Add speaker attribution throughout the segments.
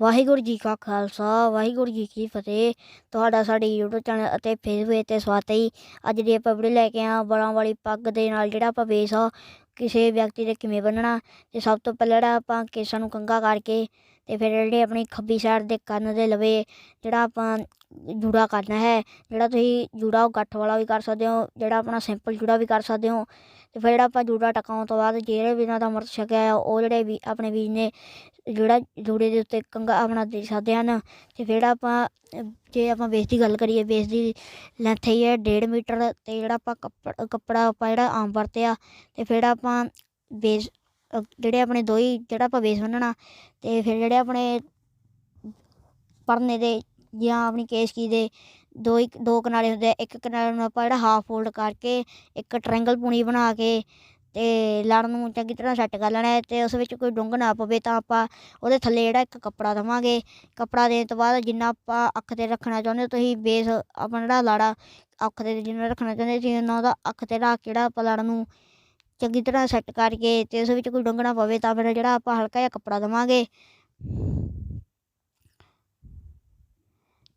Speaker 1: ਵਾਹਿਗੁਰੂ ਜੀ ਕਾ ਖਾਲਸਾ, ਵਾਹਿਗੁਰੂ ਜੀ ਕੀ ਫਤਿਹ। ਤੁਹਾਡਾ ਸਾਡੇ YouTube ਚੈਨਲ ਅਤੇ ਫੇਸਬੁੱਕ ਤੇ ਸਵਾਗਤ ਹੈ ਅੱਜ ਦੀ ਆਪਾਂ ਵੀਡੀਓ ਲੈ ਕੇ ਆਏ ਬਲਾਂ ਵਾਲੀ ਪੱਗ ਦੇ ਨਾਲ ਜਿਹੜਾ ਆਪਾਂ ਬੇਸ ਆ, ਕਿਸੇ ਵਿਅਕਤੀ ਦੇ ਕਿਵੇਂ ਬੰਨਣਾ। ਤੇ ਸਭ ਤੋਂ ਪਹਿਲਾਂ ਜਿਹੜਾ ਆਪਾਂ ਕੇਸਾਂ ਨੂੰ ਕੰਘਾ ਕਰਕੇ ਤੇ ਫਿਰ ਜਿਹੜੇ ਆਪਣੀ ਖੱਬੀ ਸਾਈਡ ਦੇ ਕੰਨ ਦੇ ਲਵੇ, ਜਿਹੜਾ ਆਪਾਂ ਜੂੜਾ ਕਰਨਾ ਹੈ, ਜਿਹੜਾ ਤੁਸੀਂ ਜੂੜਾ ਉਹ ਗੱਠ ਵਾਲਾ ਵੀ ਕਰ ਸਕਦੇ ਹੋ, ਜਿਹੜਾ ਆਪਣਾ ਸਿੰਪਲ ਜੂੜਾ ਵੀ ਕਰ ਸਕਦੇ ਹੋ। ਤੇ ਫਿਰ ਜਿਹੜਾ ਆਪਾਂ ਜੂੜਾ ਟਕਾਉਣ ਤੋਂ ਬਾਅਦ ਜਿਹੜੇ ਵੀਰਾਂ ਦਾ ਅੰਮ੍ਰਿਤ ਛਕਿਆ ਹੈ, ਉਹ ਜਿਹੜੇ ਵੀ ਆਪਣੇ ਵੀਰ ਨੇ ਜਿਹੜਾ ਜੂੜੇ ਦੇ ਉੱਤੇ ਕੰਗਾ ਆਪਣਾ ਦੇ ਸਕਦੇ ਹਨ। ਤੇ ਫਿਰ ਆਪਾਂ, ਜੇ ਆਪਾਂ ਵੇਸ ਦੀ ਗੱਲ ਕਰੀਏ ਵੇਸ ਦੀ ਲੈਂਥ ਹੈਗੀ ਹੈ 1.5 ਮੀਟਰ ਤੇ ਜਿਹੜਾ ਆਪਾਂ ਕੱਪੜ, ਕੱਪੜਾ ਆਪਾਂ ਜਿਹੜਾ ਆਮ ਵਰਤਿਆ, ਤੇ ਫਿਰ ਆਪਾਂ ਬੇਸ ਜਿਹੜੇ ਆਪਣੇ ਦੋ ਹੀ ਜਿਹੜਾ ਆਪਾਂ ਵੇਸ ਬੰਨਣਾ, ਤੇ ਫਿਰ ਜਿਹੜੇ ਆਪਣੇ ਪਰਨੇ ਦੇ ਜਾਂ ਆਪਣੀ ਕੇਸਕੀ ਦੇ ਦੋ ਹੀ ਦੋ ਕਿਨਾਰੇ ਹੁੰਦੇ ਆ, ਇੱਕ ਕਿਨਾਰੇ ਨੂੰ ਆਪਾਂ ਜਿਹੜਾ ਹਾਫ ਫੋਲਡ ਕਰਕੇ ਇੱਕ ਟ੍ਰਾਇੰਗਲ ਪੂਣੀ ਬਣਾ ਕੇ ਤੇ ਲੜ ਨੂੰ ਚੰਗੀ ਤਰ੍ਹਾਂ ਸੈੱਟ ਕਰ ਲੈਣਾ ਹੈ ਤੇ ਉਸ ਵਿੱਚ ਕੋਈ ਡੁੰਗ ਨਾ ਪਵੇ ਤਾਂ ਆਪਾਂ ਉਹਦੇ ਥੱਲੇ ਜਿਹੜਾ ਇੱਕ ਕੱਪੜਾ ਦੇਵਾਂਗੇ। ਕੱਪੜਾ ਦੇਣ ਤੋਂ ਬਾਅਦ ਜਿੰਨਾ ਆਪਾਂ ਅੱਖ ਤੇ ਰੱਖਣਾ ਚਾਹੁੰਦੇ ਹੋ, ਤੁਸੀਂ ਬੇਸ ਆਪਣਾ ਜਿਹੜਾ ਲਾੜਾ ਅੱਖ ਤੇ ਜਿੰਨਾ ਰੱਖਣਾ ਚਾਹੁੰਦੇ ਸੀ ਉਹਨਾਂ ਦਾ ਅੱਖ ਤੇ ਰੱਖ ਕੇ ਜਿਹੜਾ ਆਪਾਂ ਲੜ ਨੂੰ ਚੰਗੀ ਤਰ੍ਹਾਂ ਸੈੱਟ ਕਰਕੇ ਤੇ ਉਸ ਵਿੱਚ ਕੋਈ ਡੁੰਗ ਪਵੇ ਤਾਂ ਫਿਰ ਜਿਹੜਾ ਆਪਾਂ ਹਲਕਾ ਜਿਹਾ ਕੱਪੜਾ ਦੇਵਾਂਗੇ।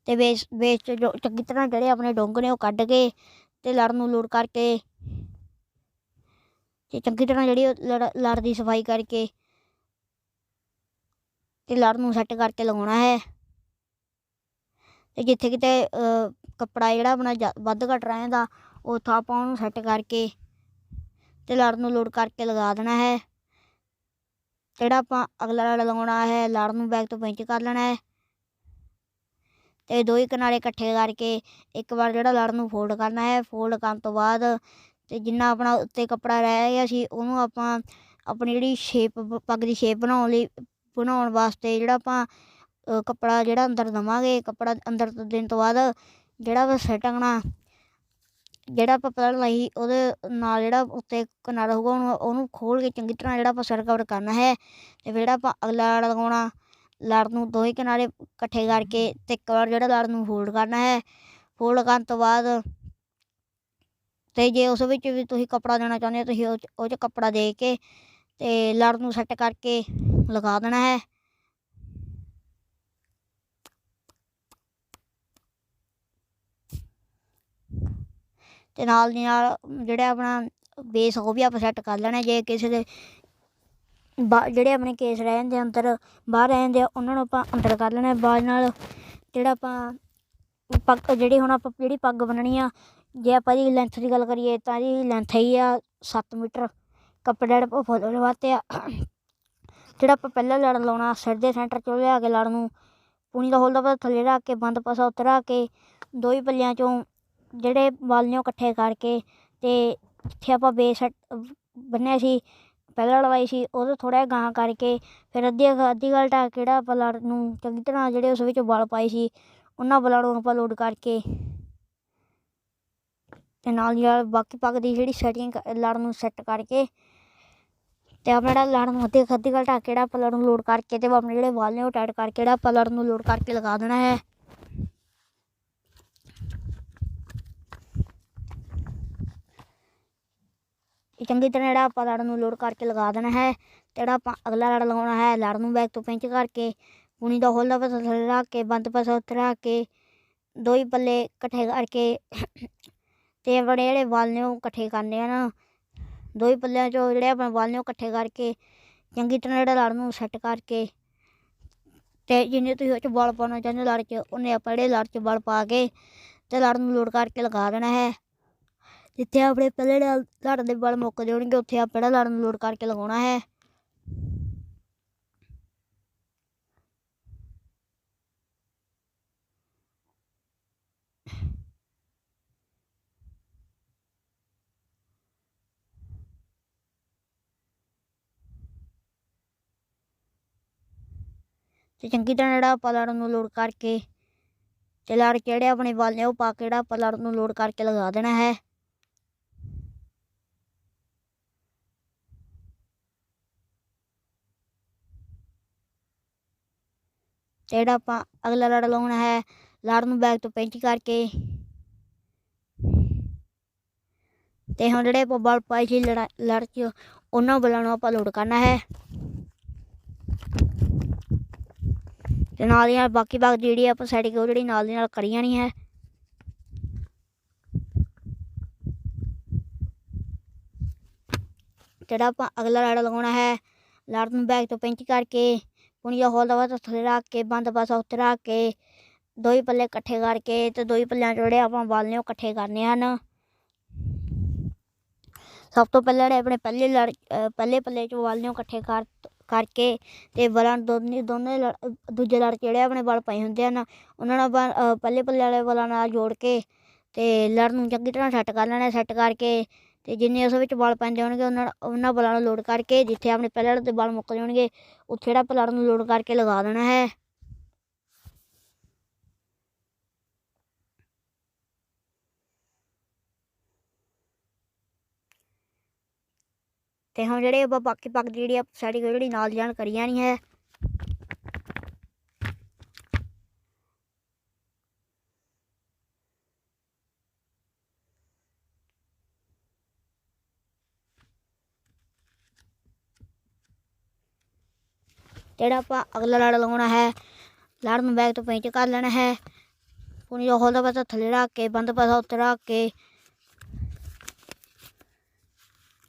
Speaker 1: ਤੇ ਵੇਸ ਬੇਸ 'ਚ ਜੋ ਚੰਗੀ ਤਰ੍ਹਾਂ ਜਿਹੜੇ ਆਪਣੇ ਡੋਂਗ ਨੇ ਉਹ ਕੱਢ ਕੇ ਤੇ ਲੜ ਨੂੰ ਲੋਡ ਕਰਕੇ ਤੇ ਚੰਗੀ ਤਰ੍ਹਾਂ ਜਿਹੜੀ ਉਹ ਲੜ ਲੜ ਦੀ ਸਫ਼ਾਈ ਕਰਕੇ ਤੇ ਲੜ ਨੂੰ ਸੈੱਟ ਕਰਕੇ ਲਗਾਉਣਾ ਹੈ। ਤੇ ਜਿੱਥੇ ਕਿਤੇ ਕੱਪੜਾ ਜਿਹੜਾ ਆਪਣਾ ਜ਼ਿਆ- ਵੱਧ ਘੱਟ ਰਹਿੰਦਾ, ਉੱਥੋਂ ਆਪਾਂ ਉਹਨੂੰ ਸੈੱਟ ਕਰਕੇ ਤੇ ਲੜ ਨੂੰ ਲੋਡ ਕਰਕੇ ਲਗਾ ਦੇਣਾ ਹੈ। ਜਿਹੜਾ ਆਪਾਂ ਅਗਲਾ ਲੜ ਲਗਾਉਣਾ ਹੈ, ਲੜ ਨੂੰ ਬੈਕ ਤੋਂ ਪਿੰਚ ਕਰ ਲੈਣਾ ਹੈ। ਤੇ ਦੋ ਹੀ ਕਿਨਾਰੇ ਇਕੱਠੇ ਕਰਕੇ ਇੱਕ ਵਾਰ ਜਿਹੜਾ ਲੜ ਨੂੰ ਫੋਲਡ ਕਰਨਾ ਹੈ ਫੋਲਡ ਕਰਨ ਤੋਂ ਬਾਅਦ ਤੇ ਜਿੰਨਾ ਆਪਣਾ ਉੱਤੇ ਕੱਪੜਾ ਰਹਿ ਗਿਆ ਸੀ, ਉਹਨੂੰ ਆਪਾਂ ਆਪਣੀ ਜਿਹੜੀ ਸ਼ੇਪ ਪੱਗ ਦੀ ਸ਼ੇਪ ਬਣਾਉਣ ਲਈ, ਬਣਾਉਣ ਵਾਸਤੇ ਜਿਹੜਾ ਆਪਾਂ ਕੱਪੜਾ ਜਿਹੜਾ ਅੰਦਰ ਦਵਾਂਗੇ, ਕੱਪੜਾ ਅੰਦਰ ਦੇਣ ਤੋਂ ਬਾਅਦ ਜਿਹੜਾ ਵਾ ਸੈਟਿੰਗਣਾ ਜਿਹੜਾ ਆਪਾਂ ਪਹਿਲਾਂ ਲਾਈ, ਉਹਦੇ ਨਾਲ ਜਿਹੜਾ ਉੱਤੇ ਕਿਨਾਰਾ ਹੋਊਗਾ, ਉਹਨੂੰ ਉਹਨੂੰ ਖੋਲ ਕੇ ਚੰਗੀ ਤਰ੍ਹਾਂ ਜਿਹੜਾ ਆਪਾਂ ਸਿਰ ਕਵਰ ਕਰਨਾ ਹੈ ਤੇ ਫਿਰ ਜਿਹੜਾ ਆਪਾਂ ਅਗਲਾ ਲੜ ਲਗਾਉਣਾ ਲੜ ਨੂੰ ਦੋਵੇਂ ਕਿਨਾਰੇ ਇਕੱਠੇ ਕਰਕੇ ਤੇ ਇੱਕ ਵਾਰ ਜਿਹੜਾ ਲੜ ਨੂੰ ਫੋਲਡ ਕਰਨਾ ਹੈ ਫੋਲਡ ਕਰਨ ਤੋਂ ਬਾਅਦ ਤੇ ਜੇ ਉਸ ਵਿੱਚ ਵੀ ਤੁਸੀਂ ਕੱਪੜਾ ਦੇਣਾ ਚਾਹੁੰਦੇ ਹੋ ਤੁਸੀਂ ਉਹ 'ਚ ਕੱਪੜਾ ਦੇ ਕੇ ਤੇ ਲੜ ਨੂੰ ਸੈੱਟ ਕਰਕੇ ਲਗਾ ਦੇਣਾ ਹੈ। ਤੇ ਨਾਲ ਦੀ ਨਾਲ ਜਿਹੜਾ ਆਪਣਾ ਬੇਸ ਉਹ ਵੀ ਆਪਾਂ ਸੈੱਟ ਕਰ ਲੈਣਾ ਜੇ ਕਿਸੇ ਦੇ ਬਾ ਜਿਹੜੇ ਆਪਣੇ ਕੇਸ ਰਹਿ ਜਾਂਦੇ ਆ ਅੰਦਰ ਬਾਹਰ ਰਹਿ ਜਾਂਦੇ ਆ ਉਹਨਾਂ ਨੂੰ ਆਪਾਂ ਅੰਦਰ ਕਰ ਲੈਣਾ ਬਾਅਦ ਨਾਲ। ਜਿਹੜਾ ਆਪਾਂ ਪੱਗ, ਜਿਹੜੀ ਹੁਣ ਆਪਾਂ ਜਿਹੜੀ ਪੱਗ ਬੰਨਣੀ ਆ, ਜੇ ਆਪਾਂ ਇਹਦੀ ਲੈਂਥ ਦੀ ਗੱਲ ਕਰੀਏ ਤਾਂ ਇਹਦੀ ਲੈਂਥ ਹੀ ਆ 7 ਮੀਟਰ। ਕੱਪੜੇ ਜਿਹੜਾ ਆਪਾਂ ਫੁੱਲ ਲਵਾਤੇ ਆ। ਜਿਹੜਾ ਆਪਾਂ ਪਹਿਲਾਂ ਲੜ ਲਾਉਣਾ, ਸਿਰ ਦੇ ਸੈਂਟਰ ਚੋਂ ਲਿਆ ਕੇ ਲੜ ਨੂੰ, ਪੂਣੀ ਦਾ ਹੋਲਦਾ ਪਾ ਥੱਲੇ ਰੱਖ ਕੇ, ਬੰਦ ਪਾਸਾ ਉਤਰਾ ਕੇ ਦੋ ਹੀ ਪੱਲਿਆਂ ਚੋਂ ਜਿਹੜੇ ਬਲ ਨੇ ਉਹ ਇਕੱਠੇ ਕਰਕੇ ਤੇ ਜਿੱਥੇ ਆਪਾਂ ਬੇਸ ਬੰਨਿਆ ਸੀ ਪਹਿਲਾਂ ਲਵਾਈ ਸੀ, ਉਹਦੇ ਥੋੜ੍ਹਾ ਜਿਹਾ ਗਾਂਹ ਕਰਕੇ ਫਿਰ ਅੱਧੀ ਕੁ- ਅੱਧੀ ਗੱਲ ਢੱਕ ਕੇ ਜਿਹੜਾ ਆਪਾਂ ਲੜ ਨੂੰ ਚੰਗੀ ਤਰ੍ਹਾਂ ਜਿਹੜੇ ਉਸ ਵਿੱਚ ਬਲ ਪਾਏ ਸੀ, ਉਹਨਾਂ ਬਲਾਂ ਨੂੰ ਆਪਾਂ ਲੋਡ ਕਰਕੇ ਤੇ ਨਾਲ ਦੀ ਨਾਲ ਬਾਕੀ ਪੱਗ ਦੀ ਜਿਹੜੀ ਸੈਟਿੰਗ ਲੜ ਨੂੰ ਸੈੱਟ ਕਰਕੇ ਤੇ ਆਪਣਾ ਜਿਹੜਾ ਲੜ ਨੂੰ ਅੱਧੀ ਅੱਧੀ ਗੱਲ ਢੱਕ ਕੇ ਜਿਹੜਾ ਆਪਾਂ ਲੜ ਨੂੰ ਲੋਡ ਕਰਕੇ ਤੇ ਆਪਣੇ ਜਿਹੜੇ ਵਾਲ ਨੇ ਉਹ ਟਾਈਟ ਕਰਕੇ ਜਿਹੜਾ ਆਪਾਂ ਲੜ ਨੂੰ ਲੋਡ ਕਰਕੇ ਲਗਾ ਦੇਣਾ ਹੈ। ਇਹ ਚੰਗੀ ਤਰ੍ਹਾਂ ਜਿਹੜਾ ਆਪਾਂ ਲੜ ਨੂੰ ਲੋਡ ਕਰਕੇ ਲਗਾ ਦੇਣਾ ਹੈ ਤੇ ਜਿਹੜਾ ਆਪਾਂ ਅਗਲਾ ਲੜ ਲਗਾਉਣਾ ਹੈ, ਲੜ ਨੂੰ ਬੈਕ ਤੋਂ ਪਿੰਚ ਕਰਕੇ ਪੂਣੀ ਦਾ ਹੋਲਾ ਪਾਸਾ ਥੱਲੇ ਰੱਖ ਕੇ, ਬੰਦ ਪਾਸਾ ਉੱਤੇ ਰੱਖ ਕੇ ਦੋ ਹੀ ਪੱਲੇ ਇਕੱਠੇ ਕਰਕੇ ਤੇ ਆਪਣੇ ਜਿਹੜੇ ਵਾਲ ਨੇ ਉਹ ਇਕੱਠੇ ਕਰਨੇ ਹਨ ਦੋ ਹੀ ਪੱਲਿਆਂ ਚੋਂ ਜਿਹੜੇ ਆਪਣੇ ਵਾਲ ਨੇ ਉਹ ਇਕੱਠੇ ਕਰਕੇ, ਚੰਗੀ ਤਰ੍ਹਾਂ ਜਿਹੜਾ ਲੜ ਨੂੰ ਸੈੱਟ ਕਰਕੇ ਤੇ ਜਿੰਨੇ ਤੁਸੀਂ ਉਹ 'ਚ ਬਲ ਪਾਉਣਾ ਚਾਹੁੰਦੇ ਹੋ ਲੜ 'ਚ, ਉਹਨੇ ਆਪਾਂ ਜਿਹੜੇ ਲੜ 'ਚ ਬਲ ਪਾ ਕੇ ਤੇ ਲੜ ਨੂੰ ਲੋਡ ਕਰਕੇ ਲਗਾ ਦੇਣਾ ਹੈ। ਜਿੱਥੇ ਆਪਣੇ ਪਹਿਲੇ ਨਾਲ ਲੜ ਦੇ ਵਲ ਮੁੱਕ ਜਾਣਗੇ ਉੱਥੇ ਆਪਾਂ ਜਿਹੜਾ ਲੜ ਨੂੰ ਲੋਡ ਕਰਕੇ ਲਗਾਉਣਾ ਹੈ। ਤੇ ਚੰਗੀ ਤਰ੍ਹਾਂ ਜਿਹੜਾ ਆਪਾਂ ਲੜ ਨੂੰ ਲੋਡ ਕਰਕੇ ਤੇ ਲੜ ਕੇ ਜਿਹੜੇ ਆਪਣੇ ਵਾਲ ਨੇ ਉਹ ਪਾ ਕੇ ਜਿਹੜਾ ਆਪਾਂ ਲੜ ਨੂੰ ਲੋਡ ਕਰਕੇ ਲਗਾ ਦੇਣਾ ਹੈ। ਤੇ ਜਿਹੜਾ ਆਪਾਂ ਅਗਲਾ ਲੜ ਲਾਉਣਾ ਹੈ। ਲੜ ਨੂੰ ਬੈਕ ਤੋਂ ਪੈਂਚ ਕਰਕੇ। ਤੇ ਹੁਣ ਜਿਹੜੇ ਆਪਾਂ ਬਲ ਪਾਏ ਸੀ ਲੜਾ, ਲੜ 'ਚ, ਉਹਨਾਂ ਬਲਾਂ ਨੂੰ ਆਪਾਂ ਲੋਡ ਕਰਨਾ ਹੈ। ਤੇ ਨਾਲ ਦੀ ਨਾਲ ਬਾਕੀ ਬਾਗ ਜਿਹੜੀ ਆਪਾਂ ਸੈਟਿੰਗ ਉਹ ਜਿਹੜੀ ਨਾਲ ਦੀ ਨਾਲ ਕਰੀ ਜਾਣੀ ਹੈ। ਜਿਹੜਾ ਆਪਾਂ ਅਗਲਾ ਲੜ ਲਗਾਉਣਾ ਹੈ, ਲੜ ਨੂੰ ਬੈਕ ਤੋਂ ਪਿੰਚ ਕਰਕੇ। ਪੁਣੀਆ ਹੋਲ ਦਾ ਵਾ ਥੱਲੇ ਰੱਖ ਕੇ ਬੰਦ ਪਾਸਾ ਉੱਤੇ ਰੱਖ ਕੇ ਦੋ ਹੀ ਪੱਲੇ ਇਕੱਠੇ ਕਰਕੇ ਤੇ ਦੋ ਹੀ ਪੱਲਿਆਂ ਜਿਹੜੇ ਆਪਾਂ ਵਾਲ ਉਹ ਇਕੱਠੇ ਕਰਨੇ ਹਨ। ਸਭ ਤੋਂ ਪਹਿਲਾਂ ਜਿਹੜੇ ਆਪਣੇ ਪਹਿਲੇ ਲੜ ਪਹਿਲੇ ਪੱਲੇ 'ਚ ਵਾਲ ਉਹ ਇਕੱਠੇ ਕਰ, ਕਰਕੇ ਤੇ ਵਾਲਾਂ ਦੋਨੇ ਦੋਨੇ ਲੜ- ਦੂਜੇ ਲੜ ਜਿਹੜੇ ਆਪਣੇ ਬਲ ਪਏ ਹੁੰਦੇ ਹਨ, ਉਹਨਾਂ ਨਾਲ ਬਾ- ਪਹਿਲੇ ਪੱਲੇ ਵਾਲੇ ਵਾਲਾਂ ਨਾਲ ਜੋੜ ਕੇ ਤੇ ਲੜ ਨੂੰ ਚੰਗੀ ਤਰ੍ਹਾਂ ਸੈੱਟ ਕਰ ਲੈਣਾ, ਸੈੱਟ ਕਰਕੇ ਤੇ ਜਿੰਨੇ ਉਸ ਵਿੱਚ ਬਲ ਪੈਂਦੇ ਹੋਣਗੇ, ਉਹਨਾਂ ਉਹਨਾਂ ਬਲਾਂ ਨੂੰ ਲੋਡ ਕਰਕੇ ਜਿੱਥੇ ਆਪਣੇ ਪਹਿਲੇ ਲੜ ਦੇ ਬਲ ਮੁੱਕ ਜਾਣਗੇ ਉੱਥੇ ਜਿਹੜਾ ਪਲੜ ਨੂੰ ਲੋਡ ਕਰਕੇ ਲਗਾ ਦੇਣਾ ਹੈ। ਤੇ ਹੁਣ ਜਿਹੜੇ ਆਪਾਂ ਬਾਕੀ ਪੱਕ ਦੀ ਜਿਹੜੀ ਆ, ਸਾਡੀ ਜਿਹੜੀ ਨਾਲ ਜਾਣ ਕਰੀ ਜਾਣੀ ਹੈ। ਜਿਹੜਾ ਆਪਾਂ ਅਗਲਾ ਲੜ ਲਗਾਉਣਾ ਹੈ ਲੜ ਨੂੰ ਬੈਕ ਤੋਂ ਪੈਂਚ ਕਰ ਲੈਣਾ ਹੈ ਪੁਣੀ ਜੋ ਹੋਲ ਦਾ ਪਾਸਾ ਥੱਲੇ ਰੱਖ ਕੇ ਬੰਦ ਪਾਸਾ ਉੱਤੇ ਰੱਖ ਕੇ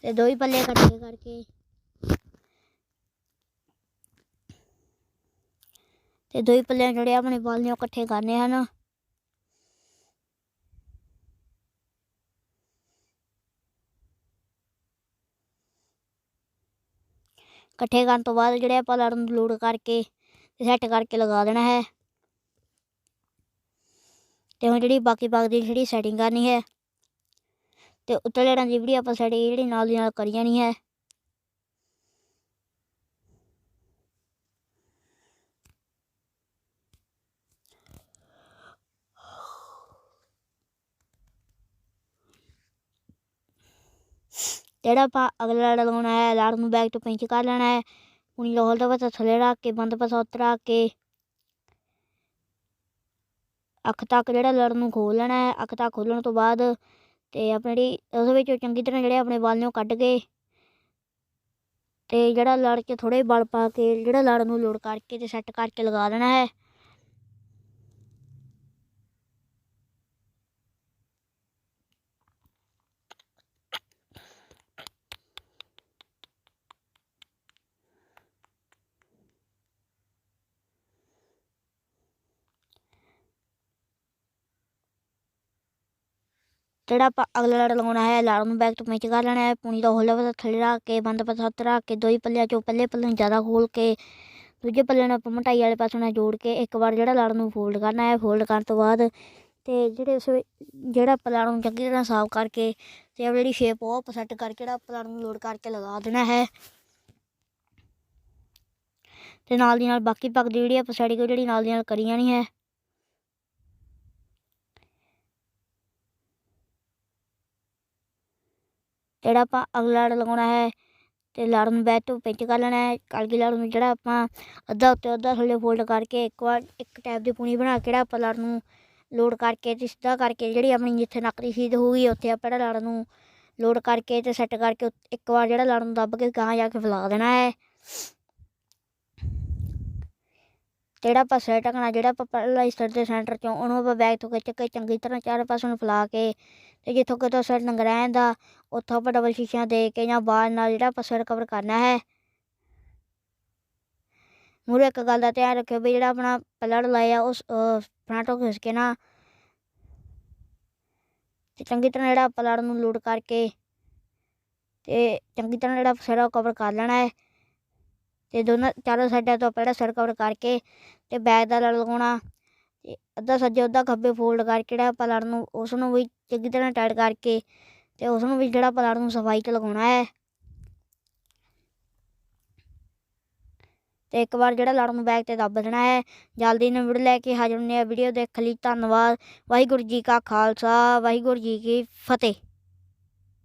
Speaker 1: ਤੇ ਦੋ ਹੀ ਪੱਲੇ ਇਕੱਠੇ ਕਰਕੇ ਤੇ ਦੋ ਹੀ ਪੱਲੇ ਜਿਹੜੇ ਆਪਣੇ ਵਾਲ ਨੇ ਉਹ ਇਕੱਠੇ ਕਰਨੇ ਹਨ ਇਕੱਠੇ ਕਰਨ ਤੋਂ ਬਾਅਦ ਜਿਹੜੇ ਆਪਾਂ ਲੜਨ ਲੂੜ ਕਰਕੇ ਸੈੱਟ ਕਰਕੇ ਲਗਾ ਦੇਣਾ ਹੈ। ਤੇ ਹੁਣ ਜਿਹੜੀ ਬਾਕੀ ਬਾਗ ਦੀ ਜਿਹੜੀ ਸੈਟਿੰਗ ਕਰਨੀ ਹੈ, ਤੇ ਉੱਤੇ ਲੜਾਂ ਦੀ ਜਿਹੜੀ ਆਪਾਂ ਸੈਟਿੰਗ ਜਿਹੜੀ ਨਾਲ ਦੀ ਨਾਲ ਕਰੀ ਜਾਣੀ ਹੈ। ਜਿਹੜਾ ਆਪਾਂ ਅਗਲਾ ਲੜ ਲਗਾਉਣਾ ਹੈ ਲੜ ਨੂੰ ਬੈਕ ਤੋਂ ਪਿੰਚ ਕਰ ਲੈਣਾ ਹੈ। ਪੁਣੀ ਲੋਹਲ ਦਾ ਪਾਸਾ ਥੱਲੇ ਰੱਖ ਕੇ, ਬੰਦ ਪਾਸਾ ਉੱਤੇ ਰੱਖ ਕੇ। ਅੱਖ ਤੱਕ ਜਿਹੜਾ ਲੜ ਨੂੰ ਖੋਲ ਲੈਣਾ ਹੈ, ਅੱਖ ਤੱਕ ਖੋਲਣ ਤੋਂ ਬਾਅਦ ਤੇ ਆਪਣੇ ਜਿਹੜੀ, ਉਹਦੇ ਵਿੱਚ ਚੰਗੀ ਤਰ੍ਹਾਂ ਜਿਹੜੇ ਆਪਣੇ ਵਾਲ ਨੇ ਉਹ ਕੱਢ ਕੇ ਤੇ ਜਿਹੜਾ ਲੜ 'ਚ ਥੋੜੇ ਬਲ ਪਾ ਕੇ, ਜਿਹੜਾ ਲੜ ਨੂੰ ਲੋੜ ਕਰਕੇ ਤੇ ਸੈੱਟ ਕਰਕੇ ਲਗਾ ਦੇਣਾ ਹੈ। ਜਿਹੜਾ ਆਪਾਂ ਅਗਲਾ ਲੜ ਲਗਾਉਣਾ ਹੈ ਲੜ ਨੂੰ ਬੈਕ ਤੋਂ ਪਿੰਚ ਕਰ ਲੈਣਾ ਹੈ ਪੂਣੀ ਦਾ ਹੋਲਾ ਪਾਸਾ ਥੱਲੇ ਰੱਖ ਕੇ, ਬੰਦ ਪਾਸਾ ਉੱਤੇ ਰੱਖ ਕੇ, ਦੋ ਹੀ ਪੱਲਿਆਂ ਚੋਂ ਪਹਿਲੇ ਪੱਲੇ ਨੂੰ ਜ਼ਿਆਦਾ ਖੋਲ ਕੇ, ਦੂਜੇ ਪੱਲੇ ਨੂੰ ਆਪਾਂ ਮੋਟਾਈ ਵਾਲੇ ਪਾਸੇ ਨਾਲ ਜੋੜ ਕੇ, ਇੱਕ ਵਾਰ ਜਿਹੜਾ ਲੜ ਨੂੰ ਫੋਲਡ ਕਰਨਾ ਹੈ ਫੋਲਡ ਕਰਨ ਤੋਂ ਬਾਅਦ ਤੇ ਜਿਹੜੇ ਉਸ ਜਿਹੜਾ ਆਪਾਂ ਨੂੰ ਚੰਗੀ ਤਰ੍ਹਾਂ ਸਾਫ਼ ਕਰਕੇ ਤੇ ਆਪਣੀ ਜਿਹੜੀ ਸ਼ੇਪ ਉਹ ਆਪਾਂ ਸੈੱਟ ਕਰਕੇ ਜਿਹੜਾ ਪਲਾਣ ਨੂੰ ਲੋਡ ਕਰਕੇ ਲਗਾ ਦੇਣਾ ਹੈ। ਤੇ ਨਾਲ ਦੀ ਨਾਲ ਬਾਕੀ ਪੱਕ ਦੀ ਜਿਹੜੀ ਆਪਾਂ ਸੈਟਿੰਗ ਜਿਹੜੀ ਨਾਲ ਦੀ ਨਾਲ ਕਰੀ ਜਾਣੀ ਹੈ। ਜਿਹੜਾ ਆਪਾਂ ਅਗਲਾ ਲੜ ਲਗਾਉਣਾ ਹੈ ਤੇ ਲੜ ਨੂੰ ਬੈਕ ਤੋਂ ਪਿੰਚ ਕਰ ਲੈਣਾ ਹੈ। ਕਲਗੀ ਲੜ ਨੂੰ ਜਿਹੜਾ ਆਪਾਂ ਅੱਧਾ ਉੱਤੇ ਅੱਧਾ ਥੱਲੇ ਫੋਲਡ ਕਰਕੇ ਇੱਕ ਵਾਰ ਇੱਕ ਟਾਈਪ ਦੀ ਪੂਣੀ ਬਣਾ ਕੇ ਜਿਹੜਾ ਆਪਾਂ ਲੜ ਨੂੰ ਲੋਡ ਕਰਕੇ ਤੇ ਸਿੱਧਾ ਕਰਕੇ ਜਿਹੜੀ ਆਪਣੀ ਜਿੱਥੇ ਨੱਕ ਦੀ ਹੋਊਗੀ, ਉੱਥੇ ਆਪਾਂ ਜਿਹੜਾ ਲੜ ਨੂੰ ਲੋਡ ਕਰਕੇ ਤੇ ਸੈੱਟ ਕਰਕੇ ਉੱਤ- ਇੱਕ ਵਾਰ ਜਿਹੜਾ ਲੜ ਨੂੰ ਦੱਬ ਕੇ ਗਾਂ ਜਾ ਕੇ ਫੈਲਾ ਦੇਣਾ ਹੈ। ਜਿਹੜਾ ਆਪਾਂ ਸੈੱਟ ਕਰਨਾ ਜਿਹੜਾ ਆਪਾਂ ਪਹਿਲਾਂ ਇਸ ਦੇ ਸੈਂਟਰ ਚੋਂ, ਉਹਨੂੰ ਆਪਾਂ ਬੈਗ ਤੋਂ ਖਿੱਚ ਕੇ ਚੰਗੀ ਤਰ੍ਹਾਂ ਚਾਰੇ ਪਾਸੇ ਨੂੰ ਫੈਲਾ ਕੇ ਤੇ ਜਿੱਥੋਂ ਕਿਤੋਂ ਸਿਰ ਨੰਗ ਰਹਿੰਦਾ ਉੱਥੋਂ ਆਪਾਂ ਡਬਲ ਸ਼ੀਸ਼ਾ ਦੇ ਕੇ ਜਾਂ ਬਾਲ ਨਾਲ ਜਿਹੜਾ ਆਪਾਂ ਸਿਰ ਕਵਰ ਕਰਨਾ ਹੈ। ਮੂਰੇ ਇੱਕ ਗੱਲ ਦਾ ਧਿਆਨ ਰੱਖਿਓ ਵੀ ਜਿਹੜਾ ਆਪਣਾ ਪਲੜ ਲਾਇਆ, ਉਸ ਫਰੰਟ ਤੋਂ ਖਿੱਚ ਕੇ ਨਾ ਤੇ ਚੰਗੀ ਤਰ੍ਹਾਂ ਜਿਹੜਾ ਪਲੜ ਨੂੰ ਲੋਡ ਕਰਕੇ ਤੇ ਚੰਗੀ ਤਰ੍ਹਾਂ ਜਿਹੜਾ ਸਿਰ ਕਵਰ ਕਰ ਲੈਣਾ ਹੈ। ਤੇ ਦੋਨਾਂ, ਚਾਰੋਂ ਸਾਈਡਾਂ ਤੋਂ ਪਹਿਲਾਂ ਸੜਕ ਕਵਰ ਕਰਕੇ ਤੇ ਬੈਗ ਦਾ ਲੜ ਲਗਾਉਣਾ ਤੇ ਅੱਧਾ ਸੱਜੇ ਅੱਧਾ ਖੱਬੇ ਫੋਲਡ ਕਰਕੇ ਜਿਹੜਾ ਆਪਾਂ ਲੜ ਨੂੰ ਉਸ ਨੂੰ ਵੀ ਚੰਗੀ ਤਰ੍ਹਾਂ ਟਾਈਟ ਕਰਕੇ ਤੇ ਉਸ ਨੂੰ ਵੀ ਜਿਹੜਾ ਆਪਾਂ ਲੜ ਨੂੰ ਸਫ਼ਾਈ 'ਚ ਲਗਾਉਣਾ ਹੈ। ਤੇ ਇੱਕ ਵਾਰ ਜਿਹੜਾ ਲੜ ਨੂੰ ਬੈਗ ਤੇ ਦੱਬ ਦੇਣਾ ਹੈ, ਜਲਦੀ ਨੂੰ ਵੀਡੀਓ ਲੈ ਕੇ ਹਾਜ਼ਰ ਹੁੰਦੇ ਆ ਵੀਡੀਓ ਦੇਖਣ ਲਈ ਧੰਨਵਾਦ। ਵਾਹਿਗੁਰੂ ਜੀ ਕਾ ਖਾਲਸਾ, ਵਾਹਿਗੁਰੂ ਜੀ ਕੀ ਫਤਿਹ।